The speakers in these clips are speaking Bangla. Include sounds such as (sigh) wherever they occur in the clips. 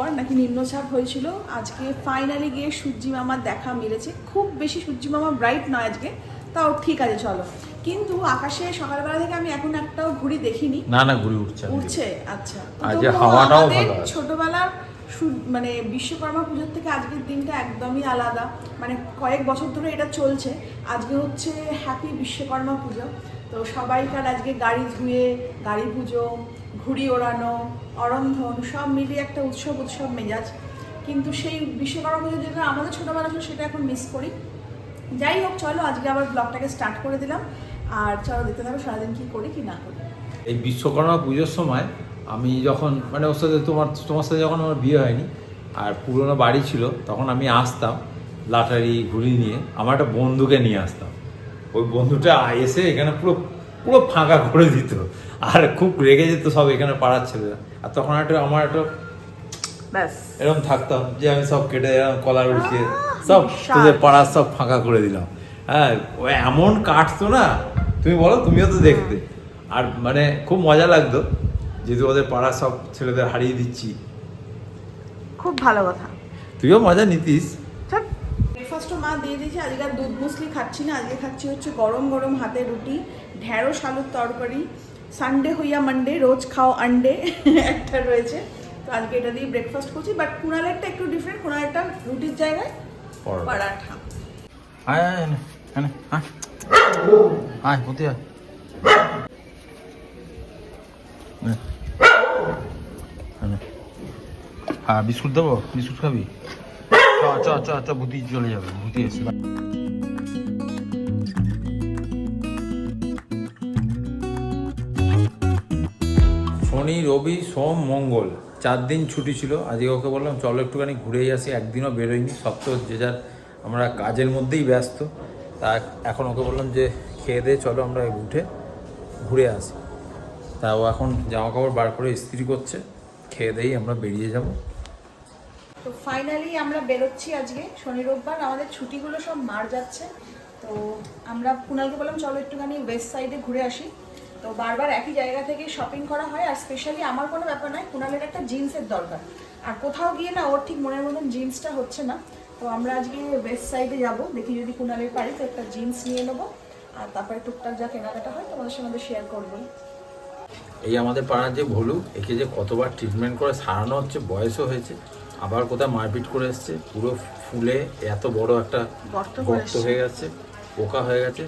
পর নাকি নিম্নচাপ হয়েছিল। আজকে ফাইনালি গিয়ে সূর্যি মামার দেখা মিলেছে। খুব বেশি সূর্যি মামা ব্রাইট নয় আজকে। তাও ঠিক আছে চলো। কিন্তু আকাশে সকালবেলা থেকে আমি এখন একটাও ঘুড়ি দেখিনি। না না ঘুরে উঠছে উঠছে আচ্ছা। হাওয়াটাও ভালো আছে। ছোটবেলার মানে বিশ্বকর্মা পুজোর থেকে আজকের দিনটা একদমই আলাদা। মানে কয়েক বছর ধরে এটা চলছে। আজকে হচ্ছে হ্যাপি বিশ্বকর্মা পুজো। তো সবাইকার আজকে গাড়ি ধুয়ে গাড়ি পুজো ঘুড়ি ওড়ানো, অরন্ধন, সব মিলিয়ে একটা উৎসব উৎসব মেজাজ। কিন্তু সেই বিশ্বকর্মা পুজো যেটা আমাদের ছোটবেলা ছিল সেটা এখন মিস করি। যাই হোক, চলো আজকে আবার ব্লগটাকে স্টার্ট করে দিলাম। আর চলো দেখতে থাকো সারাদিন কি করি, কি না করি। এই বিশ্বকর্মা পুজোর সময় আমি যখন মানে ওর সাথে তোমার তোমার সাথে যখন আমার বিয়ে হয়নি, আর পুরোনো বাড়ি ছিল, তখন আমি আসতাম লাটারি, ঘুড়ি নিয়ে, আমার একটা বন্ধুকে নিয়ে আসতাম। ওই বন্ধুটা এসে এখানে পুরো পুরো ফাঁকা করে দিত। আর খুব রেগে যেত সব এখানে পাড়ার ছেলেরা। আর তখন একটা আমার একটা এরকম থাকতাম যে আমি সব কেটে এরকম কলার উঠিয়ে সব তোদের পাড়ার সব ফাঁকা করে দিলাম। হ্যাঁ ও এমন কাটতো না তুমি বলো তুমিও তো দেখতে। আর মানে খুব মজা লাগতো যেহেতু ওদের পাড়ার সব ছেলেদের হারিয়ে দিচ্ছি। খুব ভালো কথা। তুইও মজা নিতিস। ব্রেকফাস্টও মা দিয়ে দিয়েছে আজকে আর দুধ মুসলি খাচ্ছি না আজকে খাচ্ছি হচ্ছে গরম গরম হাতে রুটি ঢেঁড়স আলুর তরকারি সানডে হইয়া মানডে রোজ খাও আন্ডে একটা রয়েছে। তো আজকে এটা দিয়ে ব্রেকফাস্ট করছি বাট কুণালেরটা একটু ডিফারেন্ট কুণালেরটা রুটির জায়গায়। পরাঠা। আয় আয় আয়, আয়। আয় আয় আয়। নে। আয় নে। হ্যাঁ বিস্কুট দেবো? বিস্কুট খাবি? চ চ চ চ ভূতি চলে যাবে ভূতি এসে। রবি সোম মঙ্গল। চার দিন ছুটি ছিল। আজকে ওকে বললাম, চলো একটুখানি ঘুরেই আসি, একদিনও বেরোয়নি সব তো যে যার আমরা কাজের মধ্যেই ব্যস্ত। তা এখন ওকে বললাম যে, খেয়ে দিয়ে চলো আমরা উঠে ঘুরে আসি। তা ও এখন জামা কাপড় বার করে ইস্ত্রি করছে। খেয়ে দিয়েই আমরা বেরিয়ে যাব। তো ফাইনালি আমরা বেরোচ্ছি আজকে, শনি রোববার। আমাদের ছুটিগুলো সব মার যাচ্ছে। তো আমরা কুনালকে বললাম, চলো একটুখানি ওয়েস্ট সাইডে ঘুরে আসি। তো বারবার একই জায়গা থেকে শপিং করা হয় আর স্পেশালি আমার কোনো ব্যাপার নয় কুণালের একটা জিন্সের দরকার। আর কোথাও গিয়ে না ওর ঠিক মনের মতন জিন্সটা হচ্ছে না। তো আমরা আজকে ওয়েস্ট সাইডে যাব দেখি যদি কুণালের পারি তো একটা জিন্স নিয়ে নেব। আর তারপরে টুকটাক যা কেনাকাটা হয় তোমাদের সঙ্গে শেয়ার করব। এই আমাদের পাড়ার যে ভলু একে যে কতবার ট্রিটমেন্ট করে সারানো হচ্ছে বয়সও হয়েছে আবার কোথাও মারপিট করে এসছে পুরো ফুলে এত বড় একটা গর্ত। হয়ে গেছে পোকা হয়ে গেছে।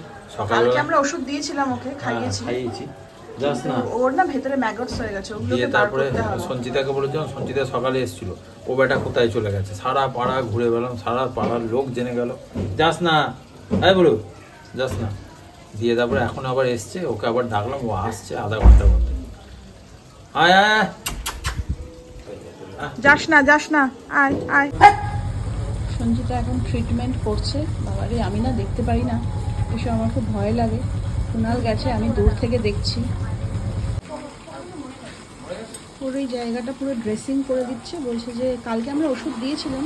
কালকে আমরা ওষুধ দিয়েছিলাম ওকে হ্যাঁ, খাইয়েছি। না। ওর না ভেতরে ম্যাগটস হয়ে গেছে ওগুলোকে তারপরে সঞ্চিতাকে বলেছিলাম সঞ্চিতা সকালে এসেছিল। ও বেটা কোথায় চলে গেছে? সারা পাড়া ঘুরে সারা পাড়ার লোক জেনে গেল। যাস না। বলো যাস না। দিয়ে তারপরে এখন আবার এসছে ওকে আবার ডাকলাম ও আসছে আধা ঘণ্টার মধ্যে। আয় আয় আয়। যাস না যাস না আয় আয়। সঞ্জিতা এখন ট্রিটমেন্ট করছে। বাবারে আমি না দেখতে পারি না। এসব আমার খুব ভয় লাগে। কুনাল গেছে, আমি দূর থেকে দেখছি। পুরো এই জায়গাটা পুরো ড্রেসিং করে দিচ্ছে। বলছে যে, কালকে আমরা ওষুধ দিয়েছিলাম,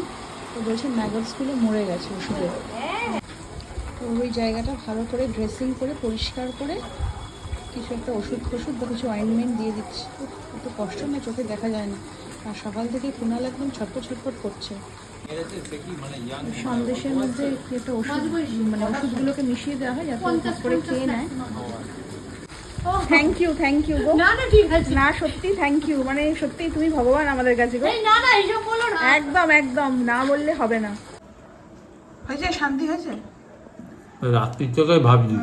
তো বলছে ম্যাগটসগুলো মরে গেছে ওষুধে তো ওই জায়গাটা ভালো করে ড্রেসিং করে, পরিষ্কার করে, কিছু একটা ওষুধ ফষুধ বা কিছু অয়েন্টমেন্ট দিয়ে দিচ্ছে। এত কষ্ট না চোখে দেখা যায় না। আর সকাল থেকেই কুনাল একদম ছটফট ছটফট করছে। সন্দেশের মধ্যে কি একটা ওষুধ মানে ওষুধগুলোকে মিশিয়ে দেওয়া হয় যাতে ও টুক করে খেয়ে নেয়? থ্যাংক ইউ থ্যাংক ইউ গো। না না ঠিক আছে। না সত্যি থ্যাংক ইউ মানে সত্যি তুমি ভগবান আমাদের কাছে গো। না না এইসব বলো না। একদম একদম না বললে হবে না। হয়েছে শান্তি হয়েছে? রাত্রির থেকে ভাবছি।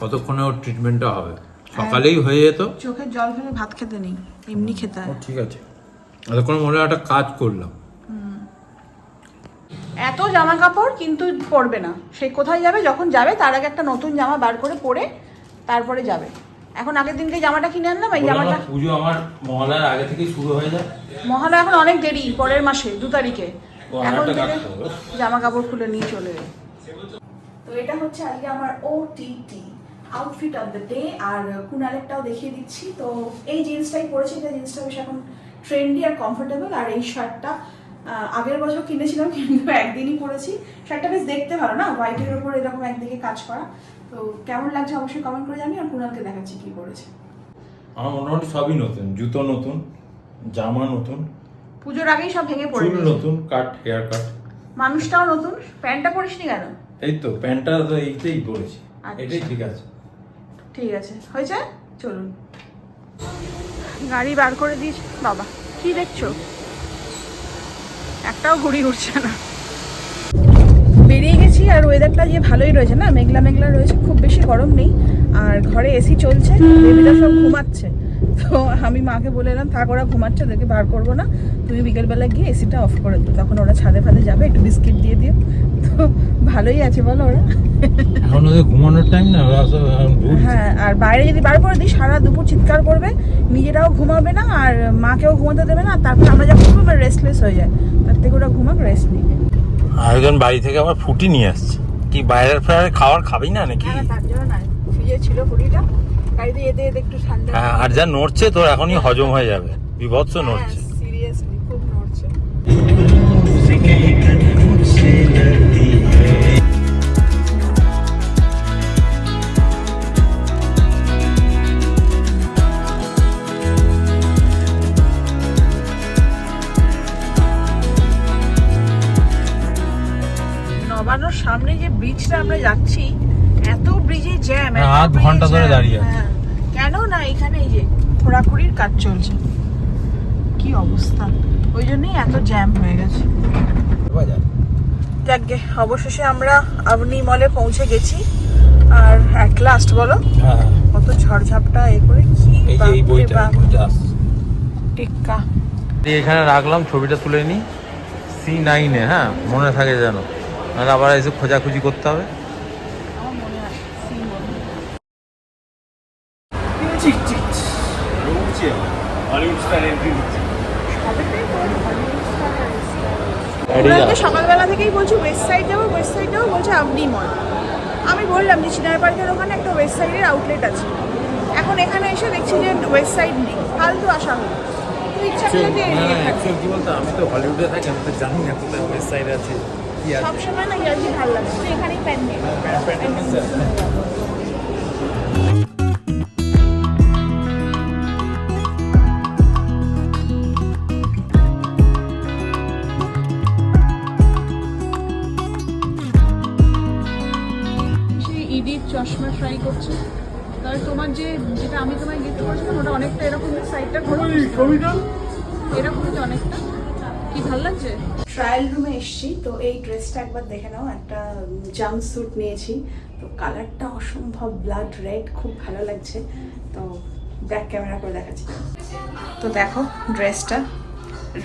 কতক্ষণে ওর ট্রিটমেন্টটা হবে? সকালেই হয়ে যেত। চোখের জল ফেলে ভাত খেতে নেই এমনি খেতে হয়। ঠিক আছে। এতক্ষণ মনে হয় একটা কাজ করলাম। জামা কাপড় কিন্তু পরবে না। সে কোথায় যাবে যখন যাবে তার আগে একটা নতুন জামা বার করে পরে তারপরে যাবে। এখন আগের দিনকে জামাটা কিনে আনলাম এই জামাটা পুজো আমার মহলার আগে থেকেই শুরু হয়ে যায়। মহালয়া এখন অনেক দেরি পরের মাসে দু তারিখে। এখন থেকে জামা কাপড় খুলে নিয়ে চলে তো এটা হচ্ছে আজকে আমার O T T outfit of the day আর কুনালেরটাও দেখিয়ে দিচ্ছি। তো এই জিন্সটাই পরেছি এটা জিন্সটা বেশ এখন ট্রেন্ডি আর কমফোর্টেবল আর এই শার্টটা আগের বছর কিনেছিলাম কিন্তু একদিনই পরেছি শার্টটা বেশ দেখতে ভালো না? হোয়াইটের উপর এরকম একদিকে কাজ করা। তো কেমন লাগছে অবশ্যই কমেন্ট করে জানি আর কুনালকে দেখাচ্ছি কি করেছে আমার মোটামুটি সবই নতুন। জুতো নতুন জামা নতুন। পুজোর আগেই সব ভেঙে পড়ে চুল নতুন কাট হেয়ার কাট মানুষটাও নতুন? প্যান্টটা পরিসনি কেন? এই তো প্যান্টটা তো এইটাই পরেছি। আচ্ছা। এটাই ঠিক আছে। ঠিক আছে। হয়েছে? চলুন। গাড়ি বার করে দিস বাবা কি দেখছ? একটাও ঘুড়ি উঠছে না। বেরিয়ে গেছি আর ওয়েদারটা যে ভালোই রয়েছে না মেঘলা মেঘলা রয়েছে, খুব বেশি গরম নেই। আর ঘরে এসি চলছে সব ঘুমাচ্ছে। তো আমি মাকে বলে এলাম থাক ওরা ঘুমাচ্ছে ওদেরকে বার করব না। তুমি বিকেলবেলা গিয়ে এসিটা অফ করে দিও। তখন ওরা ছাদে ফাদে যাবে একটু বিস্কিট দিয়ে দিও। তো ভালোই আছে বলো ওরা। এখন ওদের ঘুমানোর টাইম না। হ্যাঁ আর বাইরে যদি বার করে দিই সারা দুপুর চিৎকার করবে নিজেরাও ঘুমাবে না আর মাকেও ঘুমাতে দেবে না তারপর আমরা যখন ঘুমাবো রেস্টলেস হয়ে যায় তার থেকে ওরা ঘুমাক রেস্ট নিই আরেকজন বাড়ি থেকে আবার ফুটি নিয়ে আসছে। কি বাইরের ফ্রাইয়ের খাবার খাবি না নাকি? হ্যাঁ তার জন্য না ফ্রিজে ছিল পুরিটা গাড়িতে যেতে যেতে একটু ঠান্ডা। হ্যাঁ আর যা নড়ছে তোর এখনই হজম হয়ে যাবে। বিভৎস নড়ছে। সিরিয়াসলি খুব নড়ছে। নবান্নর সামনে যে ব্রিজটা আমরা যাচ্ছি জ্যাম হ্যাঁ, আধ ঘণ্টা ধরে দাঁড়িয়ে আছে। কেন না এখানে এই যে খোঁড়াখুড়ির কাজ চলছে। কি অবস্থা? ওই জন্যই এত জ্যাম হয়ে গেছে। যাকগে অবশেষে আমরা আবনি মলে পৌঁছে গেছি। আর অ্যাট লাস্ট বলো হ্যাঁ কত ঝড়ঝাপটা এ করে কি। টিক্কা। এখানে রাখলাম ছবিটা তুলে নিই সি নাইনে হ্যাঁ মনে থাকে যেন। নাহলে আবার এসে খোঁজাখুঁজি করতে হবে। বলছি ওয়েস্ট সাইড যাব ওয়েস্ট সাইড যাব বলছে আপনি মল আমি বললাম যে চিনার পার্কের ওখানে একটা ওয়েস্ট সাইডের আউটলেট আছে। এখন এখানে এসে দেখছি যে ওয়েস্ট সাইড নেই ফালতু আসা হলো ইচ্ছা করে দিয়ে এড়িয়ে থাকবি। কি বলতো আমি তো হলিউডে থাকি আমি তো জানি না কোথায় ওয়েস্ট সাইড আছে সবসময় না ইয়ার্কি ভালো লাগছে এখানেই প্যান ড্রেসটা একবার দেখে নাও, একটা জাম্প স্যুট নিয়েছি। তো কালারটা অসম্ভব ব্লাড রেড খুব ভালো লাগছে। তো ব্যাক ক্যামেরা করে দেখাচ্ছি। তো দেখো ড্রেসটা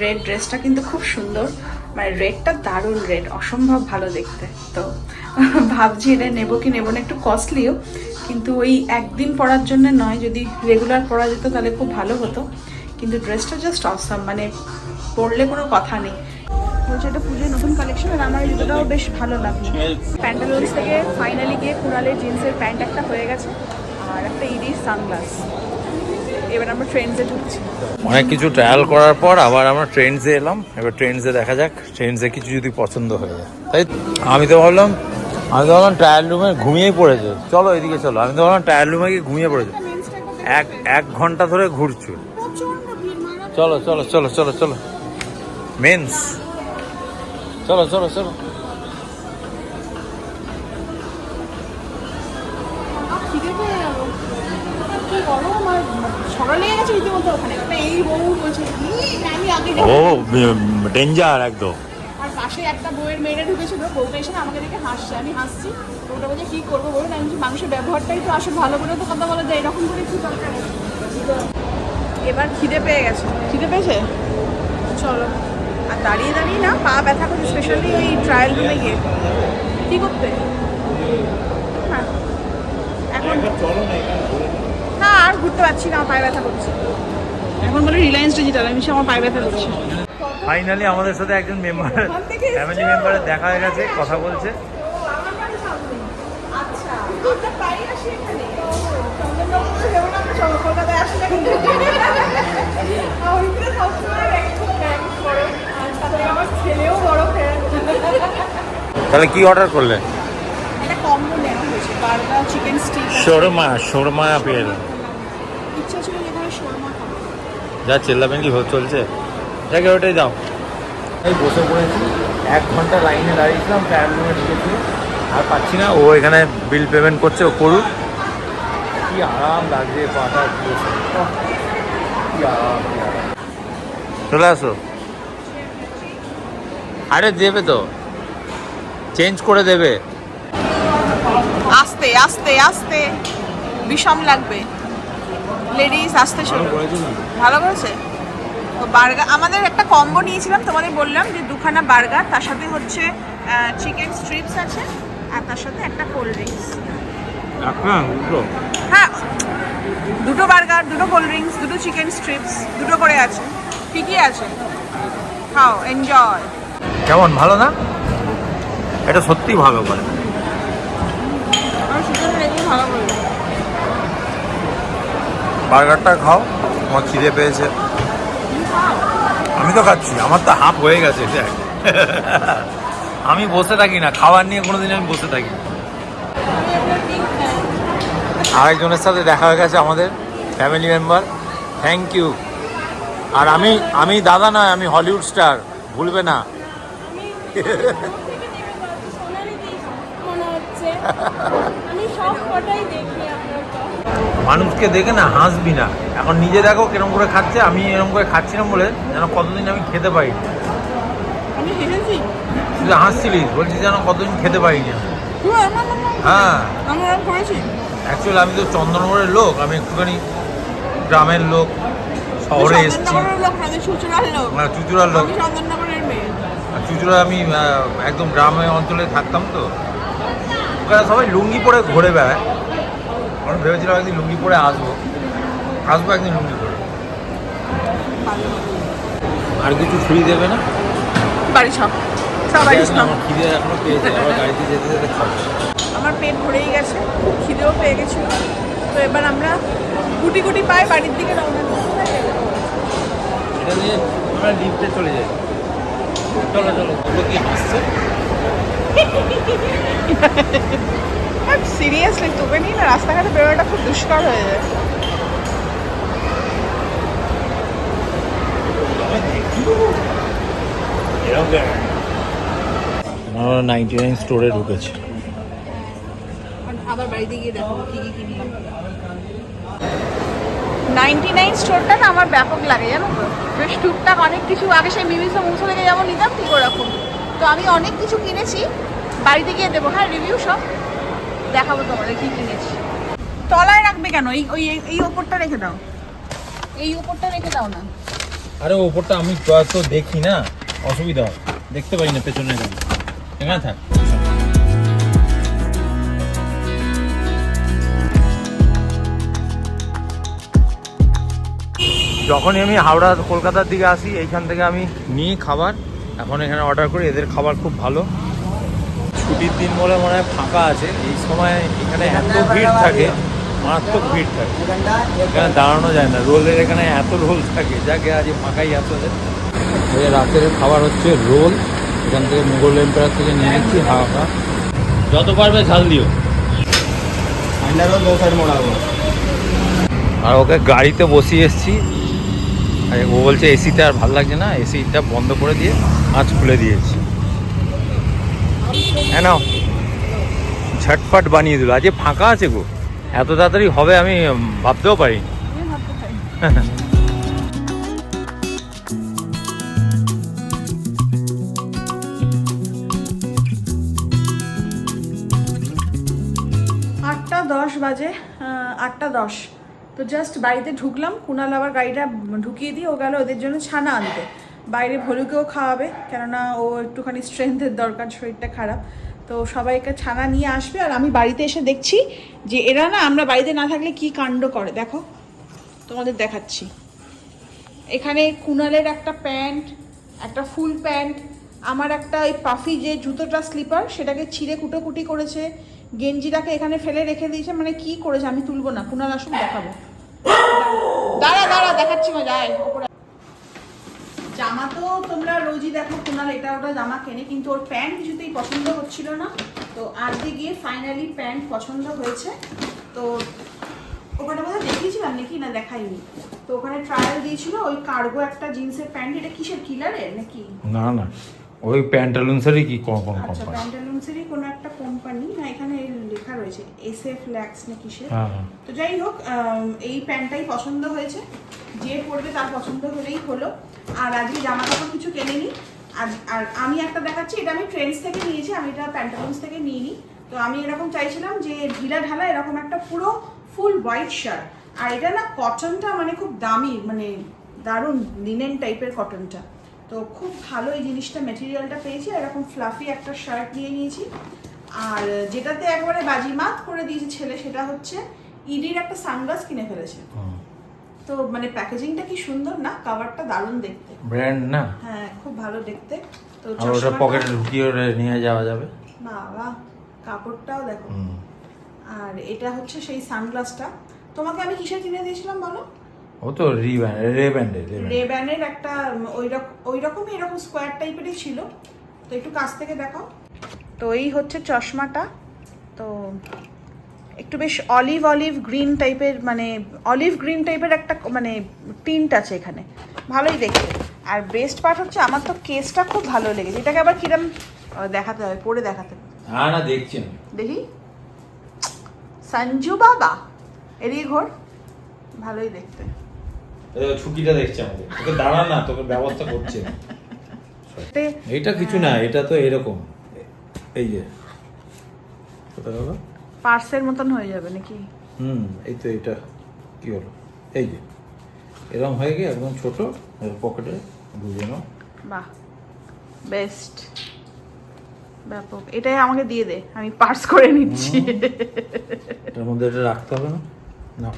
রেড ড্রেসটা কিন্তু খুব সুন্দর। মানে রেডটা দারুণ রেড অসম্ভব ভালো দেখতে। তো (laughs) ভাবছি এটা নেব কি নেব না, একটু কস্টলিও কিন্তু ওই একদিন পরার জন্য নয়, যদি রেগুলার পরা যেত তাহলে খুব ভালো হতো। কিন্তু ড্রেসটা জাস্ট অসাম মানে পরলে কোনো কথা নেই। বলছে এটা পুজোর নতুন কালেকশন আর আমার জুতোটাও বেশ ভালো লাগল। প্যান্টালোন্স থেকে ফাইনালি গিয়ে কুড়ালের জিন্সের প্যান্ট একটা হয়ে গেছে আর একটা ইডির সানগ্লাস এবার আমরা ট্রেন্ডসে ঢুকছি। অনেক কিছু ট্রায়াল করার পর আবার আমরা ট্রেন্ডসে এলাম। এবার ট্রেন্ডসে দেখা যাক ট্রেন্ডসে কিছু যদি পছন্দ হয়ে যায়। তাই আমি তো ভাবলাম আমি তো ভাবলাম ট্রায়াল রুমে ঘুমিয়েই পড়েছে। চলো এদিকে চলো আমি তো ভাবলাম ট্রায়াল রুমে গিয়ে ঘুমিয়ে পড়েছে। এক এক ঘণ্টা ধরে ঘুরছো। চলো চলো চলো চলো চলো। মেন্স চলো আমি আগে ও দেখি।" ডেঞ্জার একদম। আর পাশে একটা বউয়ের মেয়েরা ঢুকেছিল বউটা এসে না আমাকে দেখে হাসছে আমি হাসছি। বউটা বলছে কি করব বলুন? আমি মানুষের ব্যবহারটাই তো আসলে ভালো করে তো কথা বলা যায় এরকম করে কি দরকার? এবার খিদে পেয়ে গেছে। খিদে পেয়েছে? চলো। দাঁড়িয়ে দাঁড়িয়ে না পা ব্যথা করছে স্পেশালি ওই ট্রায়াল রুমে গিয়ে কি করতে হ্যাঁ এখন না আর ঘুরতে পারছি না পায়ে ব্যথা করছে এখন বলে রিলায়েন্স ডিজিটাল আমি বলছি, আমার পায়ে ব্যথা করছে ফাইনালি আমাদের সাথে একজন মেম্বার ফ্যামিলি মেম্বারের দেখা হয়ে গেছে কথা বলছে আচ্ছা কলকাতায় আসি আমার ছেলেও বড় ফ্যান তাহলে কি অর্ডার করলে? একটা কম্বো নেওয়া হয়েছে burger chicken stick shawarma shawarma পেয়ে ইচ্ছা ছিল যেখানে শর্মা খাব। যা চেল্লাবেন কি চলছে। যাকে ওটাই দাও। এই বসে পড়েছি এক ঘণ্টা লাইনে দাঁড়িয়েছিলাম আর পাচ্ছি না ও এখানে বিল পেমেন্ট করছে ও করুক। কি আরাম লাগছে পাটা কি আরাম। চলে আসো। আরে দেবে তো। চেঞ্জ করে দেবে। আস্তে আস্তে আস্তে। বিষম লাগবে। লেডিস আসতে শুরু। ভালো করেছে তো বার্গার আমাদের একটা কম্বো নিয়েছিলাম তোমাদের বললাম যে দুখানা বার্গার তার সাথে হচ্ছে চিকেন স্ট্রিপস আছে আর তার সাথে একটা কোল্ড ড্রিঙ্কস হ্যাঁ দুটো? হ্যাঁ দুটো বার্গার দুটো কোল্ড ড্রিঙ্কস দুটো চিকেন স্ট্রিপস দুটো করে আছে। ঠিকই আছে? খাও এনজয় কেমন, ভালো না? এটা সত্যি ভালো করে বার্গারটা খাও আমার খিদে পেয়েছে। আমি তো খাচ্ছি, আমার তো হাফ হয়ে গেছে আমি বসে থাকি না, খাবার নিয়ে কোনোদিন আমি বসে থাকি। আরেকজনের সাথে দেখা হয়ে গেছে আমাদের ফ্যামিলি মেম্বার থ্যাংক ইউ আর আমি আমি দাদা নয়, আমি হলিউড স্টার ভুলবে না। মানুষকে দেখে না হাসবি না। এখন নিজে দেখো কিরম করে খাচ্ছে আমি এরকম করে খাচ্ছিলাম বলে যেন কতদিন আমি খেতে পারিনি। তুই হাসছিলিস বলছিস যেন কতদিন খেতে পারিনি। হ্যাঁ। আমি অ্যাকচুয়ালি আমি তো চন্দননগরের লোক আমি একটুখানি গ্রামের লোক শহরে এসেছি। লোক না লোক মানে চুচুড়ার লোক আমি চন্দননগরের মেয়ে আর চুচুড়া আমি একদম গ্রামে অঞ্চলে থাকতাম তো। ওখানে সবাই লুঙ্গি পরে ঘুরে বেড়ায়। আমি ভেবেছিলাম একদিন লুঙ্গি পরে আসব। আসব একদিন লুঙ্গি পরে। আর কিছু ফ্রি দেবে না? বাড়ি সব। সব বাড়ি সব। আমার খিদে এখনও পেয়েছে আবার গাড়িতে যেতে যেতে খাব। আমার পেট ভরেই গেছে খিদেও পেয়ে গেছিল। তো এবার আমরা গুটি গুটি পায়ে বাড়ির দিকে রওনা এটা নিয়ে আমরা লিফটে চলে যাই। চলো চলো ওগুলো কি হাসছে। সিরিয়াসলি তোকে নিয়ে না রাস্তাঘাটে বেরোটা খুব দুষ্কর হয়ে যায়। নাইনটি নাইন স্টোরে ঢুকেছি। আবার বাড়িতে গিয়ে দেখো কি কি কিনলাম নাইনটি নাইন স্টোরটা না আমার ব্যাপক লাগে জানো তো? বেশ টুকটাক অনেক কিছু আগে সেই মিমিস মুংস থেকে যেমন নিতাম ঠিক ওরকম। তো আমি অনেক কিছু কিনেছি। বাড়িতে গিয়ে দেবো হ্যাঁ রিভিউ সব। দেখাবো তোমাদের কি কিনেছি। তলায় রাখবে কেন? এই ওই এই- এই ওপরটা রেখে দাও। এই ওপরটা রেখে দাও না। আরে ওপরটা আমি তো দেখি না। অসুবিধা হয়। দেখতে পাই না পেছনে এখানে থাক। যখনই আমি হাওড়া কলকাতার দিকে আসি এইখান থেকে আমি নিই খাবার। এখন এখানে অর্ডার করি এদের খাবার খুব ভালো। ছুটির দিন বলে মনে হয় ফাঁকা আছে। এই সময় এখানে এত ভিড় থাকে মারাত্মক ভিড় থাকে। এখানে দাঁড়ানো যায় না। রোলের এখানে এত রোল থাকে যাকে আজ ফাঁকাই আসলে রাতের খাবার হচ্ছে রোল। এখান থেকে মুঘল এম্পায়ার থেকে নিয়ে নিচ্ছি হাওয়া যত পারবে ঝাল দিও। আর ওকে গাড়িতে বসিয়ে এসেছি। ও বলছে এসিতে আর ভালো লাগছে না, এসিটা বন্ধ করে দিয়ে আজ খুলে দিয়েছি। হ্যাঁ নাও। ঝটফট বানিয়ে দিল। আজকে ফাঁকা আছে গো। এত তাড়াতাড়ি হবে আমি ভাবতেও পারি আটটা দশ বাজে আটটা দশ। তো জাস্ট বাড়িতে ঢুকলাম, কুনাল আবার গাড়িটা ঢুকিয়ে দিয়ে ও গেল ওদের জন্য ছানা আনতে। বাইরে ভলুকেও খাওয়াবে, কেননা ও একটুখানি স্ট্রেংথের দরকার, শরীরটা খারাপ। তো সবাইকে ছানা নিয়ে আসবে আর আমি বাড়িতে এসে দেখছি যে এরা না, আমরা বাড়িতে না থাকলে কি কাণ্ড করে, দেখো। তোমাদের দেখাচ্ছি। এখানে কুনালের একটা প্যান্ট, একটা ফুল প্যান্ট, আমার একটা ওই পাফি যে জুতোটা, স্লিপার, সেটাকে ছিঁড়ে কুটোকুটি করেছে। গেঞ্জিটাকে এখানে ফেলে রেখে দিয়েছে মানে কি করেছে আমি তুলবো না, কুনাল আসুক, দেখাবো। দাঁড়া দাঁড়া, দেখাচ্ছি মজা ওপরে জামা তো তোমরা রোজই দেখো, কুনাল এটা ওটা জামা কেনে, কিন্তু ওর প্যান্ট কিছুতেই পছন্দ হচ্ছিল না। তো আজকে গিয়ে ফাইনালি প্যান্ট পছন্দ হয়েছে। তো ওখানে বোধহয় দেখিয়েছিলাম নাকি? না, দেখাইনি। তো ওখানে ট্রায়াল দিয়েছিল, ওই কার্গো একটা জিন্সের প্যান্ট, এটা কিসের কিলারের নাকি? না না। ওই প্যান্টালুন্সেরই কি কোন কোন আচ্ছা কোম্পানি প্যান্টালুন্সেরই কোনো একটা কোম্পানি না এখানে লেখা রয়েছে এস এফ ল্যাক্স না কিসের? হ্যাঁ হ্যাঁ। তো যাই হোক এই প্যান্টটাই পছন্দ হয়েছে। যে পরবে তার পছন্দ হলেই হলো। আর আজকে জামা কাপড় কিছু কেনেনি। আজ আর আমি একটা দেখাচ্ছি এটা আমি ট্রেন্ডস থেকে নিয়েছি আমি এটা প্যান্টালুন্স থেকে নিইনি। তো আমি এরকম চাইছিলাম যে ঢিলা ঢালা এরকম একটা পুরো ফুল হোয়াইট শার্ট আর এটা না কটনটা মানে খুব দামি মানে দারুণ লিনেন টাইপের কটনটা তো খুব ভালো এই জিনিসটা মেটেরিয়ালটা পেয়েছি এরকম ফ্লাফি একটা শার্ট নিয়ে নিয়েছি। আর যেটাতে একবারে বাজিমাত করে দিয়েছে ছেলে সেটা হচ্ছে ইডির একটা সানগ্লাস কিনে ফেলেছে। তো মানে প্যাকেজিংটা কি সুন্দর না কাভারটা দারুণ দেখতে। ব্র্যান্ড না? হ্যাঁ খুব ভালো দেখতে। তো আর ওটা পকেটে ঢুকিয়ে নিয়ে যাওয়া যাবে? বাবা কাপড়টাও দেখো। আর এটা হচ্ছে সেই সানগ্লাসটা তোমাকে আমি কিসের কিনে দিয়েছিলাম বলো? ও তো রিব্যান্ড রে ব্যান্ডে রে ব্যানের একটা ওই রকম এরকম স্কোয়ার টাইপেরই ছিল। তো একটু কাছ থেকে দেখাও। তো এই হচ্ছে চশমাটা। তো একটু বেশ অলিভ অলিভ গ্রিন টাইপের মানে অলিভ গ্রিন টাইপের একটা মানে টিন্ট আছে এখানে। ভালোই দেখতে। আর বেস্ট পার্ট হচ্ছে আমার তো কেসটা খুব ভালো লেগেছে। এটাকে আবার কিরম দেখাতে হবে পরে দেখাতে। হবে না না দেখছি দেখি। সঞ্জু বাবা এদিকে ঘোর। ভালোই দেখতে। ছুটিটা দেখছি আমাদের। তোকে দাঁড়া না তোকে ব্যবস্থা করছে এইটা কিছু না এটা তো এরকম। এই যে। কোথায় হলো পার্সের মতন হয়ে যাবে নাকি? হুম এই তো এটা। কি হলো? এই যে। এরকম হয়ে গিয়ে একদম ছোট পকেটে বুঝে নাও। বাহ বেস্ট। ব্যাপক। এটাই আমাকে দিয়ে দে আমি পার্স করে নিচ্ছি। এটার মধ্যে এটা রাখতে হবে না? না।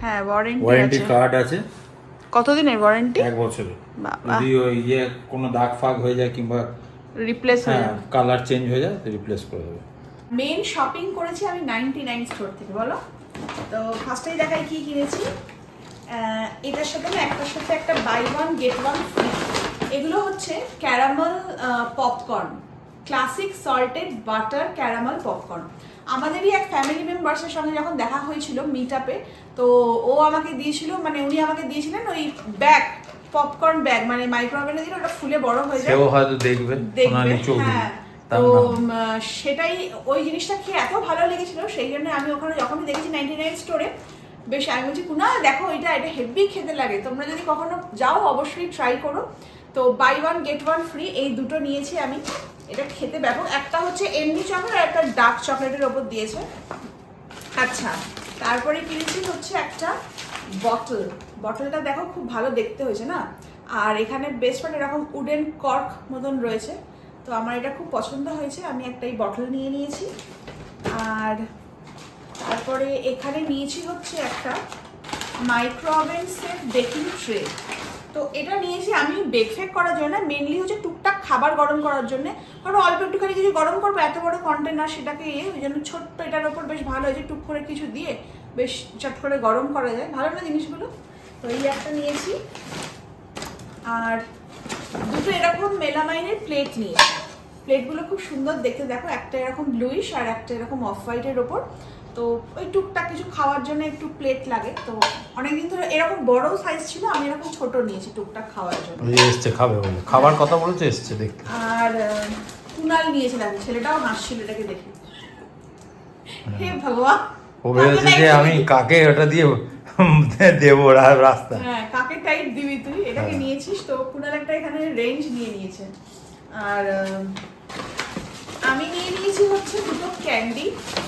হ্যাঁ ওয়ারেন্টি কার্ড আছে। কতদিনের ওয়ারেন্টি এক বছরের। যদি ওই ইয়ে কোনো দাগ ফাগ হয়ে যায় কিংবা রিপ্লেস হয়ে হ্যাঁ কালার চেঞ্জ হয়ে যায় তো রিপ্লেস করে দেবে। মেন শপিং করেছি আমি নাইনটি নাইন স্টোর থেকে বলো? তো ফার্স্টেই দেখাই কি কিনেছি। আহ, এটার সাথে না একটার সাথে একটা buy one get one free এগুলো হচ্ছে caramel popcorn classic salted butter caramel popcorn আমাদেরই এক ফ্যামিলি মেম্বার্সের সঙ্গে যখন দেখা হয়েছিল মিট আপে তো ও আমাকে দিয়েছিল মানে উনি আমাকে দিয়েছিলেন ওই ব্যাগ পপকর্ন ব্যাগ মানে মাইক্রোওভেনে দিলে ওটা ফুলে বড় হয়ে যায়। হয়তো দেখবে সোনালি দেখবে হ্যাঁ। তো সেটাই ওই জিনিসটা খেয়ে এত ভালো লেগেছিল সেই জন্য আমি ওখানে যখনই দেখেছি নাইনটি নাইন স্টোরে বেশ আমি বলছি কুনা দেখো এটা এটা হেভি খেতে লাগে। তোমরা যদি কখনো যাও অবশ্যই ট্রাই করো। তো buy one get one free এই দুটো নিয়েছি আমি। এটা খেতে ব্যাপক একটা হচ্ছে এমনি চকলেট আর একটা ডার্ক চকলেটের ওপর দিয়েছে। আচ্ছা তারপরে কিনেছি হচ্ছে একটা বটল। বটলটা দেখো খুব ভালো দেখতে হয়েছে না? আর এখানে বেশ পার্ট এরকম উডেন কর্ক মতন রয়েছে। তো আমার এটা খুব পছন্দ হয়েছে, আমি একটা এই বটল নিয়ে নিয়েছি। আর তারপরে এখানে নিয়েছি হচ্ছে একটা মাইক্রোওভেন সেট বেকিং ট্রে তো এটা নিয়েছি আমি বেক ফেক করার জন্য মেনলি হচ্ছে টুকটাক খাবার গরম করার জন্য। কারণ অল্প একটুখানি কিছু গরম করব, এত বড় কন্টেনার সেটাকে ইয়ে ওই জন্য ছোট্ট এটার ওপর বেশ ভালো হয়েছে, টুক করে কিছু দিয়ে বেশ চট করে গরম করা যায়। ভালো না জিনিসগুলো? তো এই একটা নিয়েছি। আর দুটো এরকম মেলামাইনের প্লেট নিয়েছি। প্লেটগুলো খুব সুন্দর দেখতে, দেখো, একটা এরকম ব্লুইশ আর একটা এরকম অফ হোয়াইটের ওপর। তো ওই টুকটাক কিছু খাওয়ার জন্য একটু প্লেট লাগে। তো অনেকদিন ধরে এরকম বড় সাইজ ছিল আমি এরকম ছোট নিয়েছি টুকটাক খাওয়ার জন্য। এসছে খাবে বলে। খাবার কথা বলেছে এসছে দেখতে। আর কুনাল নিয়েছে দেখো ছেলেটাও হাসছিল এটাকে দেখে। হে ভগবান। ও ভেবেছে যে আমি কাকে ওটা দিয়ে (laughs) দেবো রাস্তা হ্যাঁ কাকে টাইট দিবি তুই? এটাকে হ্যাঁ। নিয়েছিস তো কুনাল একটা এখানে রেঞ্জ নিয়ে নিয়েছে। আর আমি নিয়ে নিয়েছি হচ্ছে দুটো ক্যান্ডি।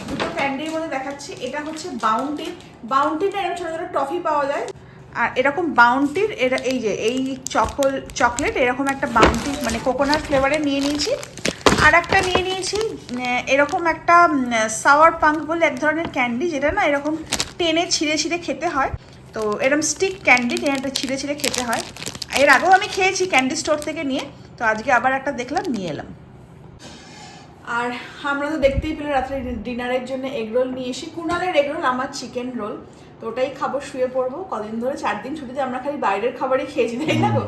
দুটো ক্যান্ডির মধ্যে দেখাচ্ছি, এটা হচ্ছে বাউন্টির বাউন্টির এরকম ছোটো ছোটো টফি পাওয়া যায়। আর এরকম বাউন্টির এরা এই যে, এই চকল, চকলেট এরকম একটা বাউন্টি মানে কোকোনাট ফ্লেভারে নিয়ে নিয়েছি। আর একটা নিয়ে নিয়েছি এরকম একটা সাওয়ার পাঙ্ক বলে এক ধরনের ক্যান্ডি, যেটা না এরকম টেনে ছিঁড়ে ছিঁড়ে খেতে হয়। তো এরকম স্টিক ক্যান্ডি টেনে ছিঁড়ে ছিঁড়ে খেতে হয়। এর আগেও আমি খেয়েছি ক্যান্ডি স্টোর থেকে নিয়ে, তো আজকে আবার একটা দেখলাম, নিয়ে এলাম। আর আমরা তো দেখতেই পেলে রাত্রে ডিনারের জন্য এগ রোল নিয়ে এসি কুনালের এগ রোল, আমার চিকেন রোল তো ওটাই খাব, শুয়ে পড়ব। কদিন ধরে চার দিন ছুটিতে আমরা খালি বাইরের খাবারই খেয়েছি, তাই না গো?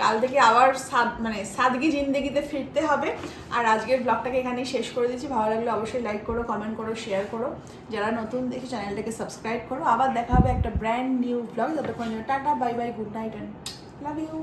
কাল থেকে আবার সাদ মানে সাদগি জিন্দেগিতে ফিরতে হবে। আর আজকের ব্লগটাকে এখানেই শেষ করে দিচ্ছি। ভালো লাগলে অবশ্যই লাইক করো কমেন্ট করো শেয়ার করো। যারা নতুন, দেখি চ্যানেলটাকে সাবস্ক্রাইব করো। আবার দেখা হবে একটা ব্র্যান্ড নিউ ব্লগ যতক্ষণ tata bye bye good night and love you